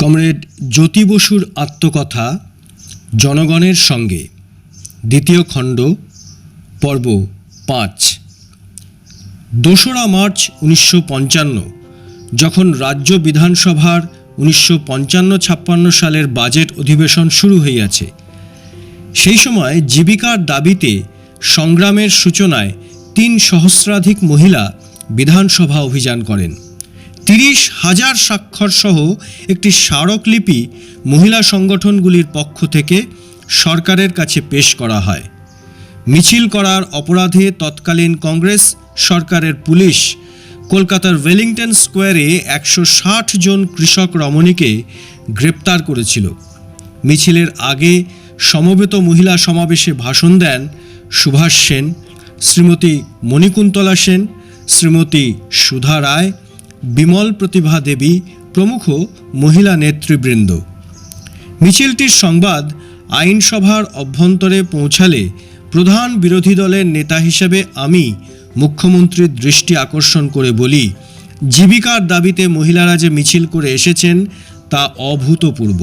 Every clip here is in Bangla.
কমরেড জ্যোতি বসুর আত্মকথা জনগণের সঙ্গে। দ্বিতীয় খণ্ড, পর্ব পাঁচ। দোসরা মার্চ উনিশশো পঞ্চান্ন, যখন রাজ্য বিধানসভার উনিশশো পঞ্চান্ন ছাপ্পান্ন সালের বাজেট অধিবেশন শুরু হইয়াছে, সেই সময় জীবিকার দাবিতে সংগ্রামের সূচনায় তিন সহস্রাধিক মহিলা বিধানসভা অভিযান করেন। তিরিশ হাজার স্বাক্ষর সহ একটি স্মারকলিপি মহিলা সংগঠনগুলির পক্ষ থেকে সরকারের কাছে পেশ করা হয়। মিছিল করার অপরাধে তৎকালীন কংগ্রেস, সরকারের পুলিশ, কলকাতার ওয়েলিংটন স্কোয়ারে একশো ষাট জন কৃষক রমণীকে গ্রেপ্তার করেছিল। মিছিলের আগে সমবেত মহিলা সমাবেশে ভাষণ দেন সুভাষ সেন, শ্রীমতী মণিকুন্তলা সেন, শ্রীমতী সুধা রায় বিমল প্রতিভা দেবী প্রমুখ মহিলা নেতৃবৃন্দ। মিছিলটির সংবাদ আইনসভার অভ্যন্তরে পৌঁছালে প্রধান বিরোধী দলের নেতা হিসেবে আমি মুখ্যমন্ত্রীর দৃষ্টি আকর্ষণ করে বলি, জীবিকার দাবিতে মহিলারা যে মিছিল করে এসেছেন তা অভূতপূর্ব।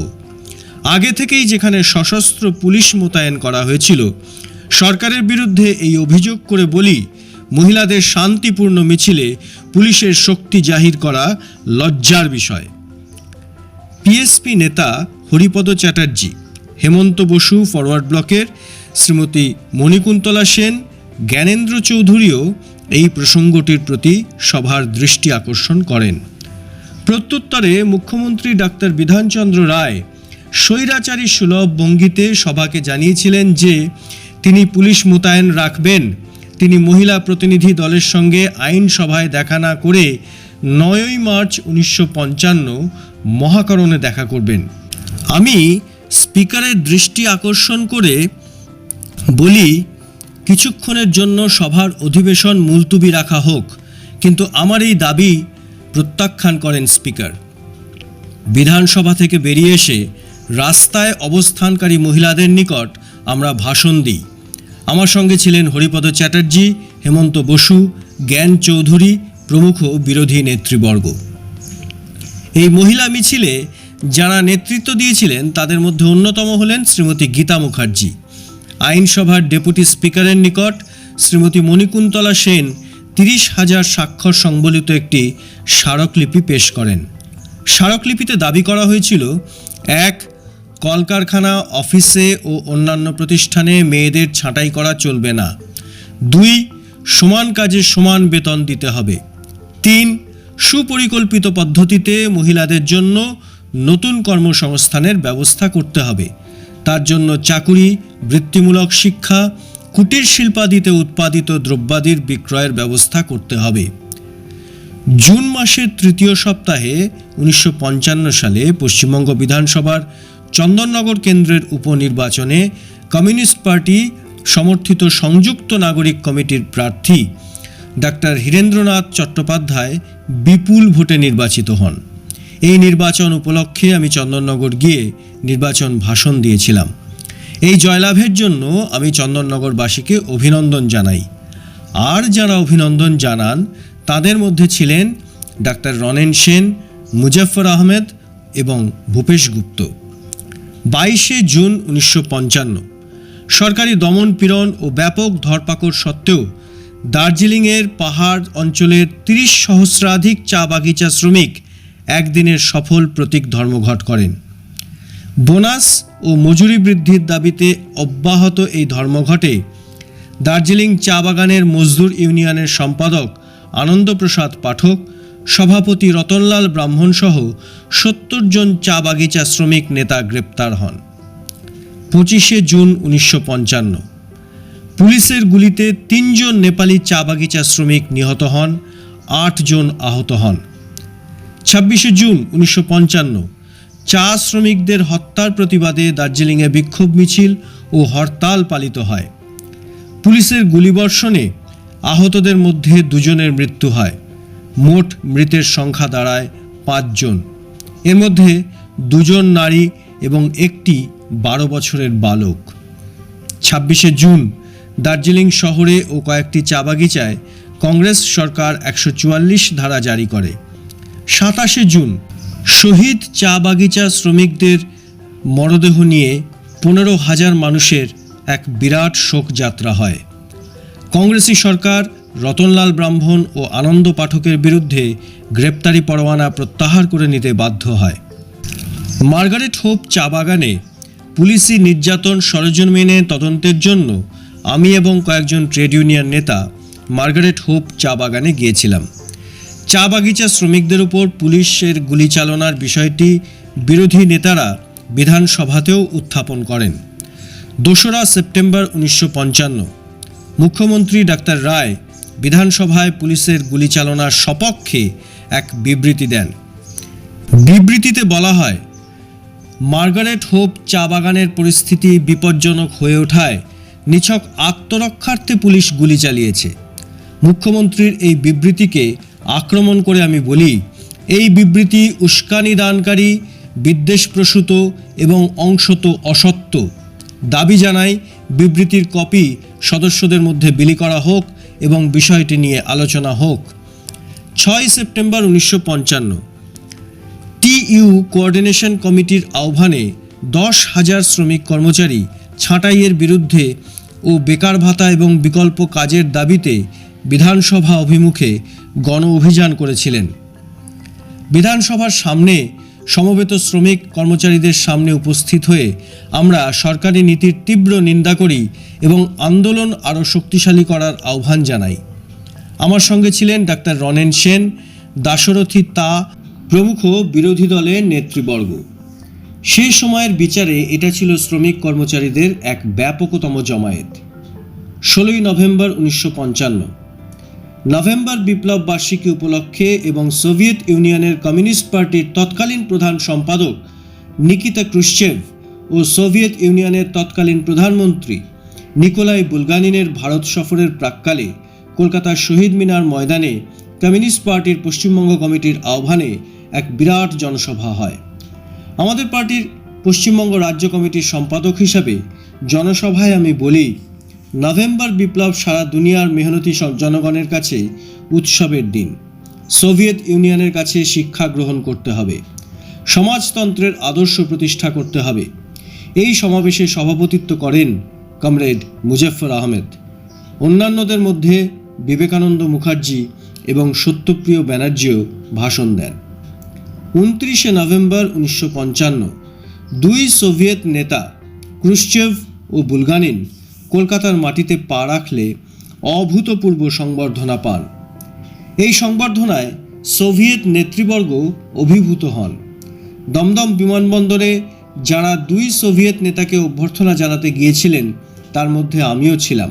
আগে থেকেই যেখানে সশস্ত্র পুলিশ মোতায়েন করা হয়েছিল, সরকারের বিরুদ্ধে এই অভিযোগ করে বলি মহিলাদের শান্তিপূর্ণ মিছিলে পুলিশের শক্তি জাহির করা লজ্জার বিষয়। পিএসপি নেতা হরিপদ চ্যাটার্জি, হেমন্ত বসু ফরওয়ার্ড ব্লকের, শ্রীমতী মণিকুন্তলা সেন, জ্ঞানেন্দ্র চৌধুরীও এই প্রসঙ্গটির প্রতি সভার দৃষ্টি আকর্ষণ করেন। প্রত্যুত্তরে মুখ্যমন্ত্রী ডাক্তার বিধানচন্দ্র রায় স্বৈরাচারী সুলভ ভঙ্গিতে সভাকে জানিয়েছিলেন যে তিনি পুলিশ মোতায়েন রাখবেন তিনি মহিলা প্রতিনিধি দলের সঙ্গে আইনসভায় দেখা না করে নয়ই মার্চ উনিশশো পঞ্চান্ন মহাকরণে দেখা করবেন। আমি স্পিকারের দৃষ্টি আকর্ষণ করে বলি, কিছুক্ষণের জন্য সভার অধিবেশন মুলতুবি রাখা হোক, কিন্তু আমার এই দাবি প্রত্যাখ্যান করেন স্পিকার। বিধানসভা থেকে বেরিয়ে এসে রাস্তায় অবস্থানকারী মহিলাদের নিকট আমরা ভাষণ দিই। আমার সঙ্গে ছিলেন হরিপদ চ্যাটার্জি, হেমন্ত বসু, জ্ঞান চৌধুরী, প্রমুখ বিরোধী নেতৃবর্গ। এই মহিলা মিছিলে যারা নেতৃত্ব দিয়েছিলেন, তাদের মধ্যে অন্যতম হলেন শ্রীমতী গীতা মুখার্জি। আইনসভার ডেপুটি স্পিকারের নিকট শ্রীমতী মণিকুন্তলা সেন তিরিশ হাজার স্বাক্ষর সংবলিত একটি স্মারকলিপি পেশ করেন। স্মারকলিপিতে দাবি করা হয়েছিল, এক কলকারখানা, অফিসে ও অন্যান্য প্রতিষ্ঠানে মেয়েদের ছাঁটাই করা চলবে না। দুই, সমান কাজে সমান বেতন দিতে হবে। তিন, সুপরিকল্পিত পদ্ধতিতে মহিলাদের জন্য নতুন কর্মসংস্থানের ব্যবস্থা করতে হবে। তার জন্য চাকুরি, বৃত্তিমূলক শিক্ষা, কুটির শিল্পাদিতে উৎপাদিত দ্রব্যাদির বিক্রয়ের ব্যবস্থা করতে হবে। জুন মাসের তৃতীয় সপ্তাহে উনিশশো পঞ্চান্ন সালে পশ্চিমবঙ্গ বিধানসভার চন্দননগর কেন্দ্রের উপনির্বাচনে কমিউনিস্ট পার্টি সমর্থিত সংযুক্ত নাগরিক কমিটির প্রার্থী ডাক্তার হীরেন্দ্রনাথ চট্টোপাধ্যায় বিপুল ভোটে নির্বাচিত হন। এই নির্বাচন উপলক্ষে আমি চন্দননগর গিয়ে নির্বাচন ভাষণ দিয়েছিলাম। এই জয়লাভের জন্য আমি চন্দননগরবাসীকে অভিনন্দন জানাই। আর যারা অভিনন্দন জানান, তাদের মধ্যে ছিলেন ডাক্তার রনেন সেন মুজফর আহমেদ এবং ভূপেশ গুপ্ত। বাইশে জুন উনিশশো পঞ্চান্ন। সরকারি দমন পীড়ন ও ব্যাপক ধরপাকড় সত্ত্বেও দার্জিলিংয়ের পাহাড় অঞ্চলের তিরিশ সহস্রাধিক চা বাগিচা শ্রমিক একদিনের সফল প্রতীক ধর্মঘট করেন। বোনাস ও মজুরি বৃদ্ধির দাবিতে অব্যাহত এই ধর্মঘটে দার্জিলিং চা বাগানের মজদুর ইউনিয়নের সম্পাদক আনন্দপ্রসাদ পাঠক সভাপতি রতনলাল ব্রাহ্মণ সহ সত্তর জন চা বাগিচা শ্রমিক নেতা গ্রেপ্তার হন। পঁচিশে জুন উনিশশো পঞ্চান্ন। পুলিশের গুলিতে তিনজন নেপালি চা বাগিচা শ্রমিক নিহত হন, আট জন আহত হন। ছাব্বিশে জুন উনিশশো পঞ্চান্ন, চা শ্রমিকদের হত্যার প্রতিবাদে দার্জিলিংয়ে বিক্ষোভ মিছিল ও হরতাল পালিত হয়। পুলিশের গুলিবর্ষণে আহতদের মধ্যে দুজনের মৃত্যু হয়। মোট মৃতের সংখ্যা দাঁড়ায় পাঁচজন। এর মধ্যে দুজন নারী এবং একটি বারো বছরের বালক। ছাব্বিশে জুন দার্জিলিং শহরে ও কয়েকটি চা বাগিচায় কংগ্রেস সরকার একশো চুয়াল্লিশ ধারা জারি করে। সাতাশে জুন শহীদ চা বাগিচা শ্রমিকদের মরদেহ নিয়ে পনেরো হাজার মানুষের এক বিরাট শোকযাত্রা হয়। কংগ্রেসি সরকার রতনলাল ব্রাহ্মণ ও আনন্দ পাঠকের বিরুদ্ধে গ্রেপ্তারি পরোয়ানা প্রত্যাহার করে নিতে বাধ্য হয়। মার্গারেট হোপ চা বাগানে পুলিশি নির্যাতন সরজমিনে তদন্তের জন্য আমি এবং কয়েকজন ট্রেড ইউনিয়ন নেতা মার্গারেট হোপ চা বাগানে গিয়েছিলাম। চা বাগিচা শ্রমিকদের উপর পুলিশের গুলি চালনার বিষয়টি বিরোধী নেতারা বিধানসভাতেও উত্থাপন করেন। দোসরা সেপ্টেম্বর উনিশশো পঞ্চান্ন। মুখ্যমন্ত্রী ডাক্তার রায় বিধানসভায় পুলিশের গুলি চালনার সপক্ষে এক বিবৃতি দেন। বিবৃতিতে বলা হয়, মার্গারেট হোপ চা বাগানের পরিস্থিতি বিপজ্জনক হয়ে ওঠায় নিছক আত্মরক্ষার্থে পুলিশ গুলি চালিয়েছে। মুখ্যমন্ত্রীর এই বিবৃতিকে আক্রমণ করে আমি বলি, এই বিবৃতি উস্কানি দানকারী, বিদ্বেষপ্রসূত এবং অংশত অসত্য। দাবি জানাই, বিবৃতির কপি সদস্যদের মধ্যে বিলি করা হোক এবং বিষয়টি নিয়ে আলোচনা হোক। ছয় সেপ্টেম্বর উনিশশো পঞ্চান্ন টিইউ কোঅর্ডিনেশন কমিটির আহ্বানে দশ হাজার শ্রমিক কর্মচারী ছাঁটাইয়ের বিরুদ্ধে ও বেকার ভাতা এবং বিকল্প কাজের দাবিতে বিধানসভা অভিমুখে গণ অভিযান করেছিলেন। বিধানসভার সামনে সমবেত শ্রমিক কর্মচারীদের সামনে উপস্থিত হয়ে আমরা সরকারি নীতির তীব্র নিন্দা করি এবং আন্দোলন আরও শক্তিশালী করার আহ্বান জানাই। আমার সঙ্গে ছিলেন ডাক্তার রনেন সেন, দাশরথী তা, প্রমুখ বিরোধী দলের নেতৃবর্গ। সেই সময়ের বিচারে এটা ছিল শ্রমিক কর্মচারীদের এক ব্যাপকতম জমায়েত। ষোলোই নভেম্বর উনিশশো পঞ্চান্ন। নভেম্বর বিপ্লব বার্ষিকী উপলক্ষে এবং সোভিয়েত ইউনিয়নের কমিউনিস্ট পার্টির তৎকালীন প্রধান সম্পাদক নিকিতা ক্রুশ্চেভ ও সোভিয়েত ইউনিয়নের তৎকালীন প্রধানমন্ত্রী নিকোলাই বুলগানিনের ভারত সফরের প্রাক্কালে কলকাতার শহীদ মিনার ময়দানে কমিউনিস্ট পার্টির পশ্চিমবঙ্গ কমিটির আহ্বানে এক বিরাট জনসভা হয়। আমাদের পার্টির পশ্চিমবঙ্গ রাজ্য কমিটির সম্পাদক হিসাবে জনসভায় আমি বলি নভেম্বর বিপ্লব সারা দুনিয়ার মেহনতি জনগণের কাছে উৎসবের দিন। সোভিয়েত ইউনিয়নের কাছে শিক্ষা গ্রহণ করতে হবে। সমাজতন্ত্রের আদর্শ প্রতিষ্ঠা করতে হবে। এই সমাবেশে সভাপতিত্ব করেন কমরেড মুজফর আহমেদ। অন্যান্যদের মধ্যে বিবেকানন্দ মুখার্জি এবং সত্যপ্রিয় ব্যানার্জিও ভাষণ দেন। উনত্রিশে নভেম্বর উনিশশো দুই সোভিয়েত নেতা ক্রুশ্চেভ ও বুলগানিন কলকাতার মাটিতে পা রাখলে অভূতপূর্ব সংবর্ধনা পান। এই সংবর্ধনায় সোভিয়েত নেতৃবর্গ অভিভূত হন। দমদম বিমানবন্দরে যারা দুই সোভিয়েত নেতাকে অভ্যর্থনা জানাতে গিয়েছিলেন, তার মধ্যে আমিও ছিলাম।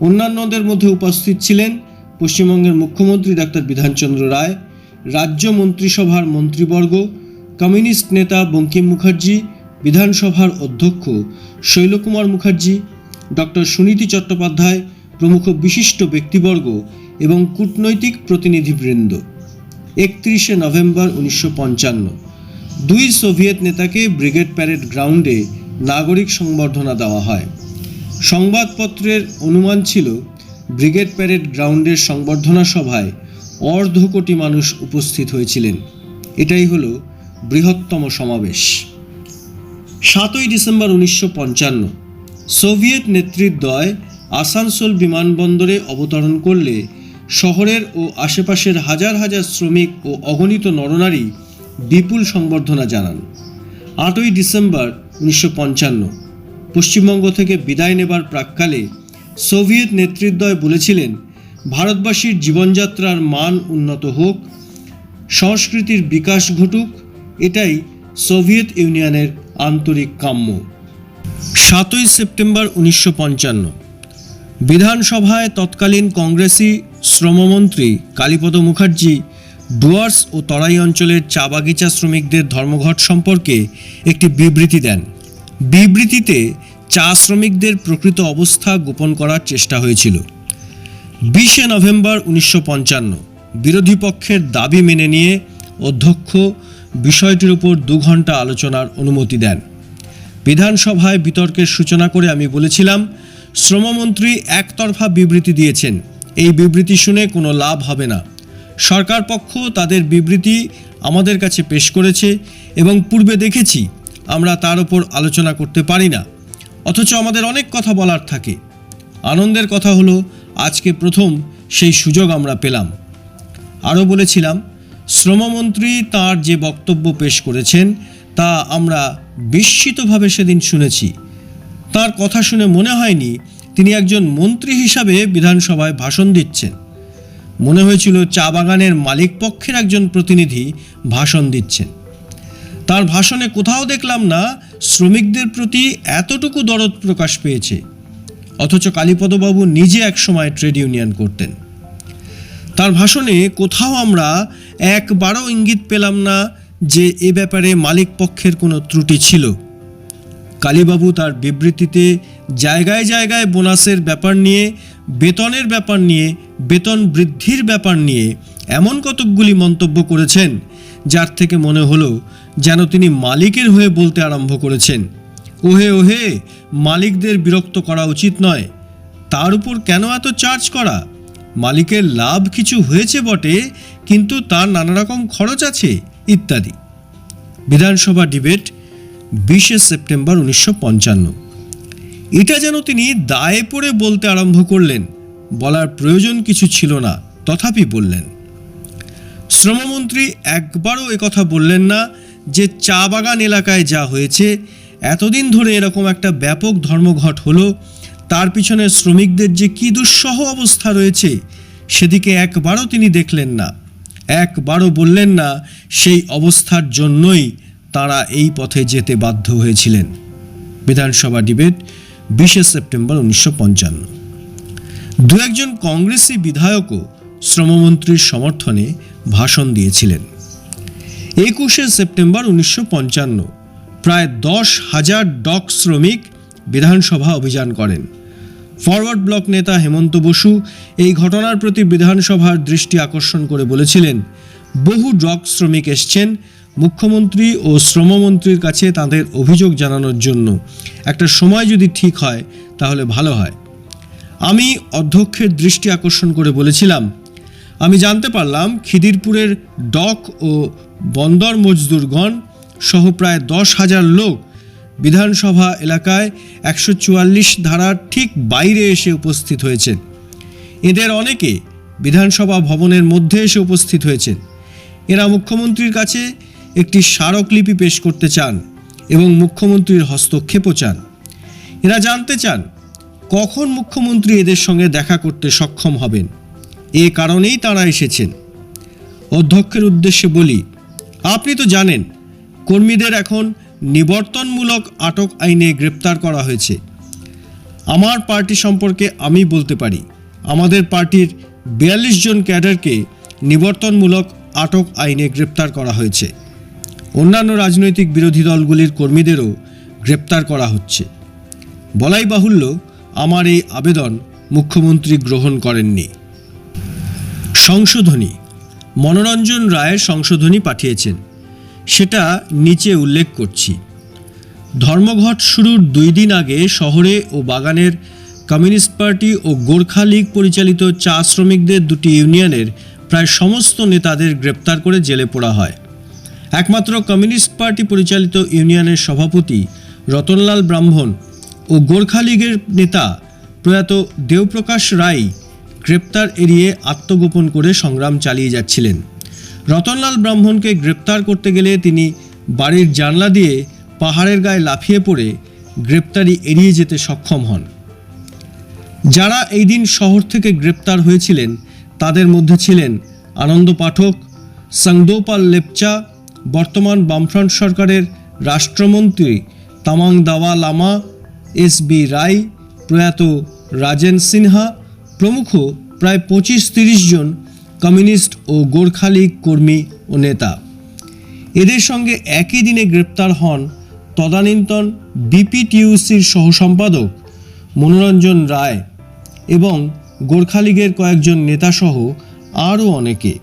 অন্যান্যদের মধ্যে উপস্থিত ছিলেন পশ্চিমবঙ্গের মুখ্যমন্ত্রী ডাক্তার বিধানচন্দ্র রায়, রাজ্য মন্ত্রিসভার মন্ত্রীবর্গ, কমিউনিস্ট নেতা বঙ্কিম মুখার্জি, বিধানসভার অধ্যক্ষ শৈলকুমার মুখার্জি ডক্টর সুনীতি চট্টোপাধ্যায় প্রমুখ বিশিষ্ট ব্যক্তিবর্গ এবং কূটনৈতিক প্রতিনিধিবৃন্দ। একত্রিশে নভেম্বর উনিশশো পঞ্চান্ন। দুই সোভিয়েত নেতাকে ব্রিগেড প্যারেড গ্রাউন্ডে নাগরিক সংবর্ধনা দেওয়া হয়। সংবাদপত্রের অনুমান ছিল, ব্রিগেড প্যারেড গ্রাউন্ডের সংবর্ধনা সভায় অর্ধ কোটি মানুষ উপস্থিত হয়েছিলেন। এটাই হল বৃহত্তম সমাবেশ। সাতই ডিসেম্বর উনিশশো পঞ্চান্ন। সোভিয়েত নেতৃদ্বয় আসানসোল বিমানবন্দরে অবতরণ করলে শহরের ও আশেপাশের হাজার হাজার শ্রমিক ও অগণিত নরনারী বিপুল সংবর্ধনা জানান। আটই ডিসেম্বর উনিশশো পঞ্চান্ন, পশ্চিমবঙ্গ থেকে বিদায় নেবার প্রাক্কালে সোভিয়েত নেতৃদ্বয় বলেছিলেন, ভারতবাসীর জীবনযাত্রার মান উন্নত হোক, সংস্কৃতির বিকাশ ঘটুক, এটাই সোভিয়েত ইউনিয়নের আন্তরিক কাম্য। সাতই সেপ্টেম্বর উনিশশো পঞ্চান্ন। বিধানসভায় তৎকালীন কংগ্রেসি শ্রমমন্ত্রী কালীপদ মুখার্জি ডুয়ার্স ও তরাই অঞ্চলের চা বাগিচা শ্রমিকদের ধর্মঘট সম্পর্কে একটি বিবৃতি দেন। বিবৃতিতে চা শ্রমিকদের প্রকৃত অবস্থা গোপন করার চেষ্টা হয়েছিল। বিশে নভেম্বর উনিশশো পঞ্চান্ন, বিরোধী পক্ষের দাবি মেনে নিয়ে অধ্যক্ষ বিষয়টির উপর দু ঘণ্টা আলোচনার অনুমতি দেন। বিধানসভায় বিতর্কের সূচনা করে আমি বলেছিলাম, শ্রমমন্ত্রী একতরফা বিবৃতি দিয়েছেন। এই বিবৃতি শুনে কোনো লাভ হবে না। সরকার পক্ষ তাদের বিবৃতি আমাদের কাছে পেশ করেছে এবং পূর্বে দেখেছি, আমরা তার ওপর আলোচনা করতে পারি না। অথচ আমাদের অনেক কথা বলার থাকে। আনন্দের কথা হলো, আজকে প্রথম সেই সুযোগ আমরা পেলাম। আরও বলেছিলাম, শ্রমমন্ত্রী তার যে বক্তব্য পেশ করেছেন তা আমরা বিস্মিতভাবে সেদিন শুনেছি। তার কথা শুনে মনে হয়নি তিনি একজন মন্ত্রী হিসাবে বিধানসভায় ভাষণ দিচ্ছেন। মনে হয়েছিল চা বাগানের মালিক পক্ষের একজন প্রতিনিধি ভাষণ দিচ্ছেন। তার ভাষণে কোথাও দেখলাম না শ্রমিকদের প্রতি এতটুকু দরদ প্রকাশ পেয়েছে। অথচ কালীপদবাবু নিজে একসময় ট্রেড ইউনিয়ন করতেন। তার ভাষণে কোথাও আমরা একবারও ইঙ্গিত পেলাম না যে এ ব্যাপারে মালিক পক্ষের কোনো ত্রুটি ছিল। কালীবাবু তার বিবৃতিতে জায়গায় জায়গায় বোনাসের ব্যাপার নিয়ে, বেতনের ব্যাপার নিয়ে, বেতন বৃদ্ধির ব্যাপার নিয়ে এমন কতকগুলি মন্তব্য করেছেন, যার থেকে মনে হলো যেন তিনি মালিকের হয়ে বলতে আরম্ভ করেছেন। ওহে ওহে, মালিকদের বিরক্ত করা উচিত নয়। তার উপর কেন এত চার্জ করা? মালিকের লাভ কিছু হয়েছে বটে, কিন্তু তার নানা রকম খরচ আছে। ইত্যাদি। বিধানসভা ডিবেট বিশে সেপ্টেম্বর উনিশশো পঞ্চান্ন। এটা যেন তিনি দায়ে পড়ে বলতে আরম্ভ করলেন, বলার প্রয়োজন কিছু ছিল না, তথাপি বললেন। শ্রমমন্ত্রী একবারও কথা বললেন না যে চা বাগান এলাকায় যা হয়েছে, এতদিন ধরে এরকম একটা ব্যাপক ধর্মঘট হলো, তার পিছনে শ্রমিকদের যে কী দুঃসহ অবস্থা রয়েছে, সেদিকে একবারও তিনি দেখলেন না। একবারও বললেন না, সেই অবস্থার জন্যই তারা এই পথে যেতে বাধ্য হয়েছিলেন। বিধানসভা ডিবেট বিশে সেপ্টেম্বর উনিশশো পঞ্চান্ন। দু একজন কংগ্রেসি বিধায়কও শ্রমমন্ত্রীর সমর্থনে ভাষণ দিয়েছিলেন। একুশে সেপ্টেম্বর উনিশশো পঞ্চান্ন, প্রায় দশ হাজার ডক শ্রমিক বিধানসভা অভিযান করেন। ফরওয়ার্ড ব্লক নেতা হেমন্ত বসু এই ঘটনার প্রতি বিধানসভার দৃষ্টি আকর্ষণ করে বলেছিলেন, বহু ডক শ্রমিক এসছেন, মুখ্যমন্ত্রী ও শ্রমমন্ত্রীর কাছে তাদের অভিযোগ জানানোর জন্য। একটা সময় যদি ঠিক হয়, তাহলে ভালো হয়। আমি অধ্যক্ষের দৃষ্টি আকর্ষণ করে বলেছিলাম, আমি জানতে পারলাম খিদিরপুরের ডক ও বন্দর মজদুরগণ সহ প্রায় দশ হাজার লোক বিধানসভা এলাকায় একশো চুয়াল্লিশ ধারার ঠিক বাইরে এসে উপস্থিত হয়েছেন। এদের অনেকে বিধানসভা ভবনের মধ্যে এসে উপস্থিত হয়েছেন। এরা মুখ্যমন্ত্রীর কাছে একটি স্মারকলিপি পেশ করতে চান এবং মুখ্যমন্ত্রীর হস্তক্ষেপও চান। এরা জানতে চান, কখন মুখ্যমন্ত্রী এদের সঙ্গে দেখা করতে সক্ষম হবেন। এ কারণেই তারা এসেছেন। অধ্যক্ষের উদ্দেশ্যে বলি, আপনি তো জানেন, কর্মীদের এখন নিবর্তনমূলক আটক আইনে গ্রেপ্তার করা হয়েছে। আমার পার্টি সম্পর্কে আমি বলতে পারি, আমাদের পার্টির বিয়াল্লিশ জন ক্যাডারকে নিবর্তনমূলক আটক আইনে গ্রেপ্তার করা হয়েছে। অন্যান্য রাজনৈতিক বিরোধী দলগুলির কর্মীদেরও গ্রেপ্তার করা হচ্ছে। বলাই বাহুল্য, আমার এই আবেদন মুখ্যমন্ত্রী গ্রহণ করেননি। সংশোধনী, মনোরঞ্জন রায়ের সংশোধনী পাঠিয়েছেন। সেটা নিচে উল্লেখ করছি। ধর্মঘট শুরুর দুই দিন আগে শহরে ও বাগানের কমিউনিস্ট পার্টি ও গোর্খা লীগ পরিচালিত চা শ্রমিকদের দুটি ইউনিয়নের প্রায় সমস্ত নেতাদের গ্রেপ্তার করে জেলে পোড়া হয়। একমাত্র কমিউনিস্ট পার্টি পরিচালিত ইউনিয়নের সভাপতি রতনলাল ব্রাহ্মণ ও গোর্খা লীগের নেতা প্রয়াত দেবপ্রকাশ রায় গ্রেপ্তার এড়িয়ে আত্মগোপন করে সংগ্রাম চালিয়ে যাচ্ছিলেন। রতনলাল ব্রাহ্মণকে গ্রেপ্তার করতে গেলে তিনি বাড়ির জানলা দিয়ে পাহাড়ের গায়ে লাফিয়ে পড়ে গ্রেপ্তারি এড়িয়ে যেতে সক্ষম হন। যারা এই দিন শহর থেকে গ্রেপ্তার হয়েছিলেন, তাদের মধ্যে ছিলেন আনন্দ পাঠক সংদোপাল লেপচা, বর্তমান বামফ্রন্ট সরকারের রাষ্ট্রমন্ত্রী তামাং দাওয়া লামা, এস বি রায় প্রয়াত রাজেন সিনহা, প্রমুখ প্রায় পঁচিশ তিরিশ জন কমিউনিস্ট ও গোর্খা লীগ কর্মী ও নেতা। এদের সঙ্গে একই দিনে গ্রেপ্তার হন তদানীন্তন বিপিটিউসির সহসম্পাদক মনোরঞ্জন রায় এবং গোর্খা লীগের কয়েকজন নেতাসহ আরও অনেকে।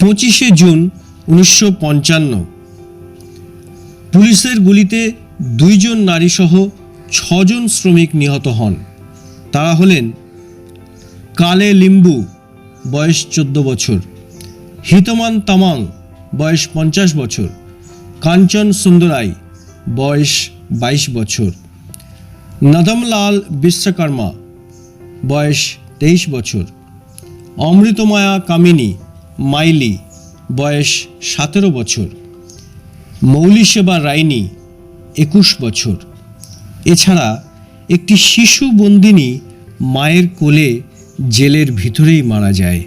পঁচিশে জুন উনিশশো পঞ্চান্ন। পুলিশের গুলিতে দুইজন নারীসহ ছজন শ্রমিক নিহত হন। তারা হলেন কালে লিম্বু, বয়স চোদ্দ বছর। হিতমান তামাং, বয়স পঞ্চাশ বছর। কাঞ্চন সুন্দরাই, বয়স বাইশ বছর। নদমলাল বিশ্বকর্মা, বয়স তেইশ বছর। অমৃতমায়া কামিনী, মাইলি, বয়স সতেরো বছর। মৌলিসেবা রাইনি, একুশ বছর। এছাড়া একটি শিশু বন্দিনী মায়ের কোলে জেলের ভিতরেই মারা যায়।